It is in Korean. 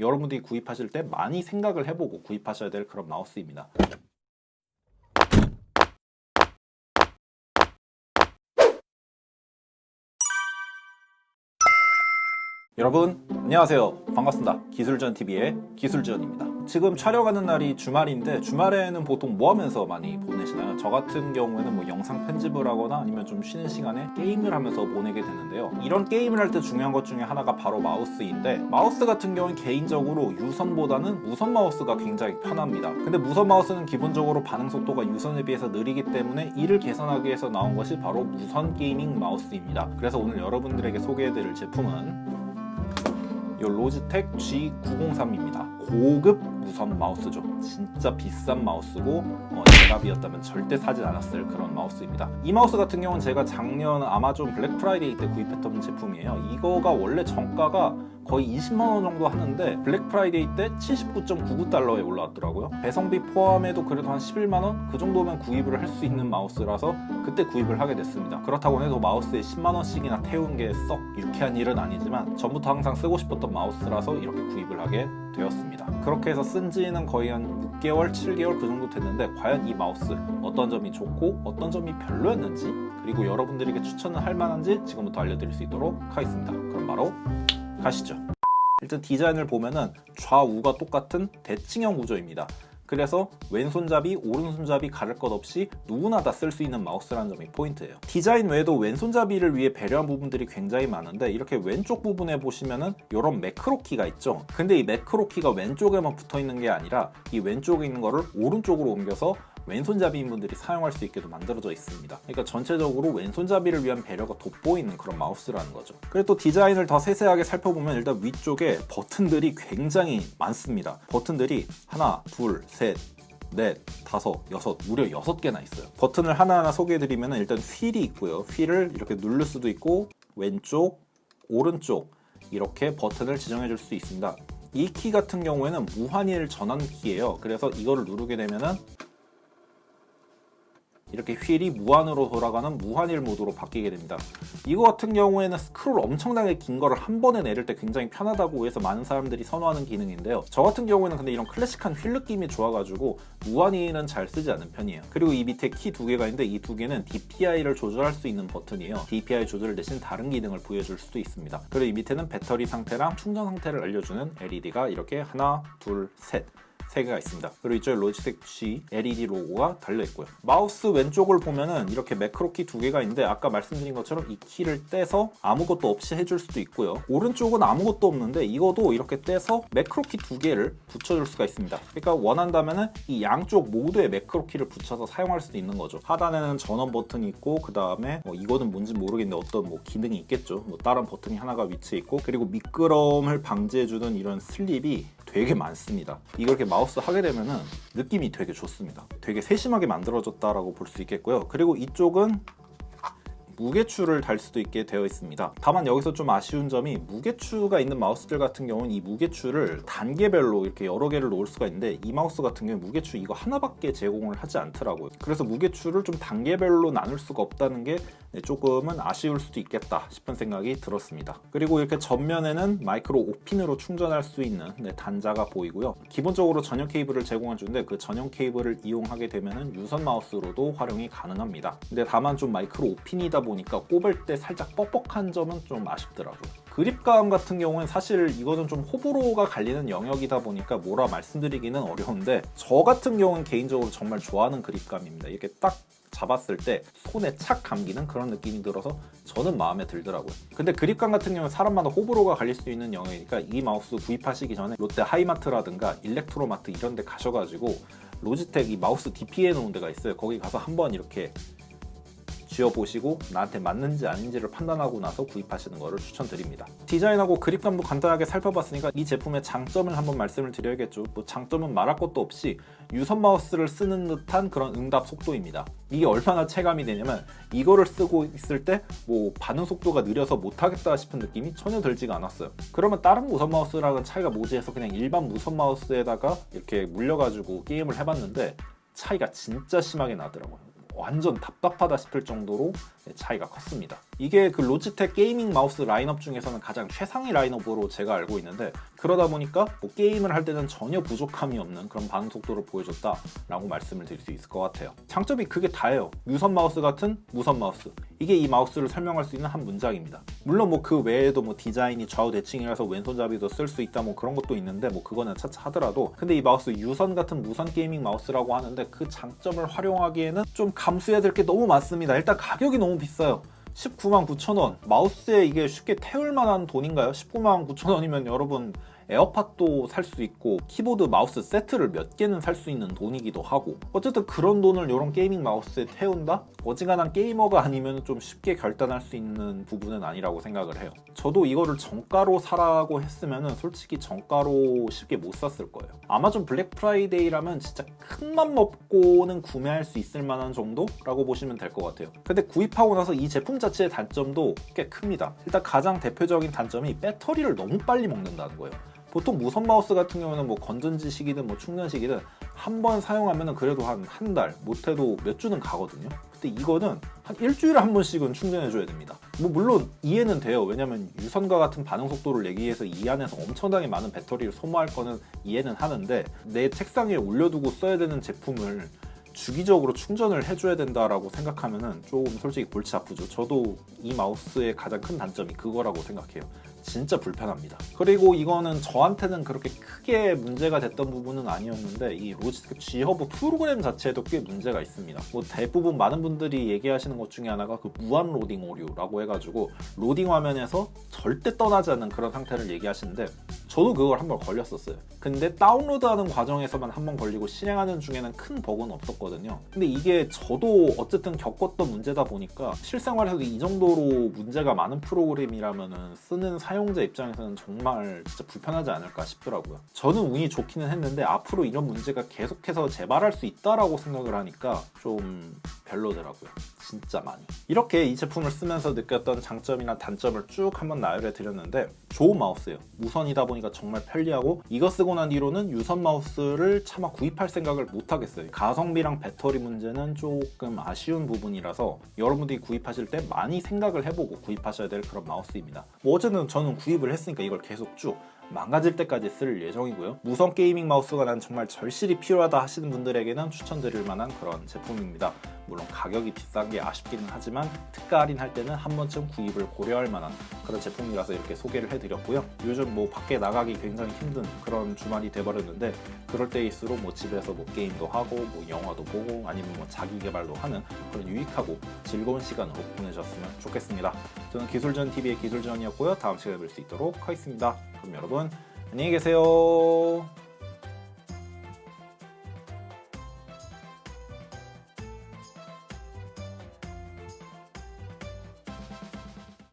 여러분들이 구입하실 때 많이 생각을 해보고 구입하셔야 될 그런 마우스입니다. 여러분 안녕하세요. 반갑습니다. 기술전TV의 기술전입니다 지금 촬영하는 날이 주말인데 주말에는 보통 뭐 하면서 많이 보내시나요? 저 같은 경우에는 뭐 영상 편집을 하거나 아니면 좀 쉬는 시간에 게임을 하면서 보내게 되는데요 이런 게임을 할 때 중요한 것 중에 하나가 바로 마우스인데 마우스 같은 경우는 개인적으로 유선보다는 무선 마우스가 굉장히 편합니다 근데 무선 마우스는 기본적으로 반응 속도가 유선에 비해서 느리기 때문에 이를 개선하기 위해서 나온 것이 바로 무선 게이밍 마우스입니다 그래서 오늘 여러분들에게 소개해드릴 제품은 이 로지텍 G903입니다. 고급 무선 마우스죠. 진짜 비싼 마우스고 어, 제가 비었다면 절대 사진 않았을 그런 마우스입니다. 이 마우스 같은 경우는 제가 작년 아마존 블랙 프라이데이 때 구입했던 제품이에요. 이거가 원래 정가가 거의 20만 원 정도 하는데 블랙 프라이데이 때 79.99달러에 올라왔더라고요. 배송비 포함해도 그래도 한 11만 원 그 정도면 구입을 할 수 있는 마우스라서 그때 구입을 하게 됐습니다. 그렇다고 해도 마우스에 10만 원씩이나 태운 게 썩 유쾌한 일은 아니지만 전부터 항상 쓰고 싶었던 마우스라서 이렇게 구입을 하게 되었습니다. 그렇게 해서 쓴 지는 거의 한 6개월, 7개월 그 정도 됐는데 과연 이 마우스 어떤 점이 좋고 어떤 점이 별로였는지 그리고 여러분들에게 추천을 할 만한지 지금부터 알려드릴 수 있도록 하겠습니다. 그럼 바로 가시죠. 일단 디자인을 보면은 좌우가 똑같은 대칭형 구조입니다. 그래서 왼손잡이, 오른손잡이 가릴 것 없이 누구나 다 쓸 수 있는 마우스라는 점이 포인트예요. 디자인 외에도 왼손잡이를 위해 배려한 부분들이 굉장히 많은데 이렇게 왼쪽 부분에 보시면은 이런 매크로 키가 있죠. 근데 이 매크로 키가 왼쪽에만 붙어 있는 게 아니라 이 왼쪽에 있는 거를 오른쪽으로 옮겨서 왼손잡이인 분들이 사용할 수 있게도 만들어져 있습니다. 그러니까 전체적으로 왼손잡이를 위한 배려가 돋보이는 그런 마우스라는 거죠. 그리고 또 디자인을 더 세세하게 살펴보면 일단 위쪽에 버튼들이 굉장히 많습니다. 버튼들이 하나, 둘, 셋, 넷, 다섯, 여섯, 무려 여섯 개나 있어요. 버튼을 하나하나 소개해드리면 일단 휠이 있고요. 휠을 이렇게 누를 수도 있고 왼쪽, 오른쪽 이렇게 버튼을 지정해 줄 수 있습니다. 이 키 같은 경우에는 무한일 전환 키예요. 그래서 이거를 누르게 되면은 이렇게 휠이 무한으로 돌아가는 무한일 모드로 바뀌게 됩니다. 이거 같은 경우에는 스크롤 엄청나게 긴 거를 한 번에 내릴 때 굉장히 편하다고 해서 많은 사람들이 선호하는 기능인데요. 저 같은 경우에는 근데 이런 클래식한 휠 느낌이 좋아가지고 무한히는 잘 쓰지 않는 편이에요. 그리고 이 밑에 키 두 개가 있는데 이 두 개는 DPI를 조절할 수 있는 버튼이에요. DPI 조절 대신 다른 기능을 부여줄 수도 있습니다. 그리고 이 밑에는 배터리 상태랑 충전 상태를 알려주는 LED가 이렇게 하나, 둘, 셋. 세 개가 있습니다. 그리고 이쪽에 로지텍 G LED 로고가 달려 있고요. 마우스 왼쪽을 보면은 이렇게 매크로 키 두 개가 있는데 아까 말씀드린 것처럼 이 키를 떼서 아무것도 없이 해줄 수도 있고요. 오른쪽은 아무것도 없는데 이것도 이렇게 떼서 매크로 키 두 개를 붙여줄 수가 있습니다. 그러니까 원한다면은 이 양쪽 모두에 매크로 키를 붙여서 사용할 수도 있는 거죠. 하단에는 전원 버튼이 있고 그 다음에 뭐 이거는 뭔지 모르겠는데 어떤 뭐 기능이 있겠죠. 뭐 다른 버튼이 하나가 위치해 있고 그리고 미끄럼을 방지해주는 이런 슬립이 되게 많습니다. 이걸 이렇게 마우스 하게 되면은 느낌이 되게 좋습니다. 되게 세심하게 만들어졌다라고 볼 수 있겠고요. 그리고 이쪽은 무게추를 달 수도 있게 되어 있습니다. 다만 여기서 좀 아쉬운 점이 무게추가 있는 마우스들 같은 경우는 이 무게추를 단계별로 이렇게 여러 개를 놓을 수가 있는데 이 마우스 같은 경우는 무게추 이거 하나밖에 제공을 하지 않더라고요. 그래서 무게추를 좀 단계별로 나눌 수가 없다는 게 네, 조금은 아쉬울 수도 있겠다 싶은 생각이 들었습니다. 그리고 이렇게 전면에는 마이크로 5핀으로 충전할 수 있는 네, 단자가 보이고요. 기본적으로 전용 케이블을 제공해 주는데 그 전용 케이블을 이용하게 되면 유선 마우스로도 활용이 가능합니다. 근데 다만 좀 마이크로 5핀이다 보니까 꼽을 때 살짝 뻑뻑한 점은 좀 아쉽더라고요. 그립감 같은 경우는 사실 이거는 좀 호불호가 갈리는 영역이다 보니까 뭐라 말씀드리기는 어려운데 저 같은 경우는 개인적으로 정말 좋아하는 그립감입니다. 이렇게 딱 잡았을 때 손에 착 감기는 그런 느낌이 들어서 저는 마음에 들더라고요. 근데 그립감 같은 경우는 사람마다 호불호가 갈릴 수 있는 영역이니까 이 마우스 구입하시기 전에 롯데 하이마트라든가 일렉트로마트 이런 데 가셔가지고 로지텍 이 마우스 DP 해놓은 데가 있어요. 거기 가서 한번 이렇게 쥐어보시고 나한테 맞는지 아닌지를 판단하고 나서 구입하시는 것을 추천드립니다. 디자인하고 그립감도 간단하게 살펴봤으니까 이 제품의 장점을 한번 말씀을 드려야겠죠. 뭐 장점은 말할 것도 없이 유선 마우스를 쓰는 듯한 그런 응답 속도입니다. 이게 얼마나 체감이 되냐면 이거를 쓰고 있을 때 뭐 반응 속도가 느려서 못하겠다 싶은 느낌이 전혀 들지가 않았어요. 그러면 다른 무선 마우스랑은 차이가 뭐지 해서 그냥 일반 무선 마우스에다가 이렇게 물려가지고 게임을 해봤는데 차이가 진짜 심하게 나더라고요. 완전 답답하다 싶을 정도로 차이가 컸습니다. 이게 그 로지텍 게이밍 마우스 라인업 중에서는 가장 최상위 라인업으로 제가 알고 있는데 그러다 보니까 뭐 게임을 할 때는 전혀 부족함이 없는 그런 반응 속도를 보여줬다라고 말씀을 드릴 수 있을 것 같아요. 장점이 그게 다예요. 유선 마우스 같은 무선 마우스. 이게 이 마우스를 설명할 수 있는 한 문장입니다. 물론 뭐 그 외에도 뭐 디자인이 좌우 대칭이라서 왼손잡이도 쓸 수 있다 뭐 그런 것도 있는데 뭐 그거는 차차 하더라도 근데 이 마우스 유선 같은 무선 게이밍 마우스라고 하는데 그 장점을 활용하기에는 좀 감수해야 될 게 너무 많습니다. 일단 가격이 너무 비싸요. 19만 9천 원. 마우스에 이게 쉽게 태울 만한 돈인가요? 19만 9천 원이면 여러분 에어팟도 살 수 있고 키보드 마우스 세트를 몇 개는 살 수 있는 돈이기도 하고 어쨌든 그런 돈을 이런 게이밍 마우스에 태운다? 어지간한 게이머가 아니면 좀 쉽게 결단할 수 있는 부분은 아니라고 생각을 해요. 저도 이거를 정가로 사라고 했으면 솔직히 정가로 쉽게 못 샀을 거예요. 아마존 블랙 프라이데이라면 진짜 큰 맘 먹고는 구매할 수 있을 만한 정도라고 보시면 될 것 같아요. 근데 구입하고 나서 이 제품 자체의 단점도 꽤 큽니다. 일단 가장 대표적인 단점이 배터리를 너무 빨리 먹는다는 거예요. 보통 무선 마우스 같은 경우는 뭐 건전지 시기든 뭐 충전 시기든 한 번 사용하면 그래도 한 한 달, 못해도 몇 주는 가거든요. 근데 이거는 한 일주일에 한 번씩은 충전해줘야 됩니다. 뭐 물론 이해는 돼요. 왜냐면 유선과 같은 반응 속도를 내기 위해서 이 안에서 엄청나게 많은 배터리를 소모할 거는 이해는 하는데 내 책상에 올려두고 써야 되는 제품을 주기적으로 충전을 해줘야 된다라고 생각하면은 좀 솔직히 골치 아프죠. 저도 이 마우스의 가장 큰 단점이 그거라고 생각해요. 진짜 불편합니다. 그리고 이거는 저한테는 그렇게 크게 문제가 됐던 부분은 아니었는데 이 로지텍 G허브 프로그램 자체에도 꽤 문제가 있습니다. 뭐 대부분 많은 분들이 얘기하시는 것 중에 하나가 그 무한 로딩 오류라고 해가지고 로딩 화면에서 절대 떠나지 않는 그런 상태를 얘기하시는데 저도 그걸 한 번 걸렸었어요. 근데 다운로드하는 과정에서만 한 번 걸리고 실행하는 중에는 큰 버그는 없었거든요. 근데 이게 저도 어쨌든 겪었던 문제다 보니까 실생활에서도 이 정도로 문제가 많은 프로그램이라면은 쓰는 사용자 입장에서는 정말 진짜 불편하지 않을까 싶더라고요. 저는 운이 좋기는 했는데 앞으로 이런 문제가 계속해서 재발할 수 있다라고 생각을 하니까 좀 별로더라고요. 진짜 많이. 이렇게 이 제품을 쓰면서 느꼈던 장점이나 단점을 쭉 한번 나열해 드렸는데 좋은 마우스예요. 무선이다 보니까 정말 편리하고 이거 쓰고 난 뒤로는 유선 마우스를 차마 구입할 생각을 못 하겠어요. 가성비랑 배터리 문제는 조금 아쉬운 부분이라서 여러분들이 구입하실 때 많이 생각을 해보고 구입하셔야 될 그런 마우스입니다. 뭐 어쨌든 저는 구입을 했으니까 이걸 계속 쭉 망가질 때까지 쓸 예정이고요. 무선 게이밍 마우스가 난 정말 절실히 필요하다 하시는 분들에게는 추천드릴 만한 그런 제품입니다. 물론 가격이 비싼 게 아쉽기는 하지만 특가 할인할 때는 한 번쯤 구입을 고려할 만한 그런 제품이라서 이렇게 소개를 해드렸고요. 요즘 뭐 밖에 나가기 굉장히 힘든 그런 주말이 돼버렸는데 그럴 때일수록 뭐 집에서 뭐 게임도 하고 뭐 영화도 보고 아니면 뭐 자기 개발도 하는 그런 유익하고 즐거운 시간으로 보내셨으면 좋겠습니다. 저는 기술전 TV의 기술전이었고요. 다음 시간에 뵐 수 있도록 하겠습니다. 그럼 여러분 안녕히 계세요.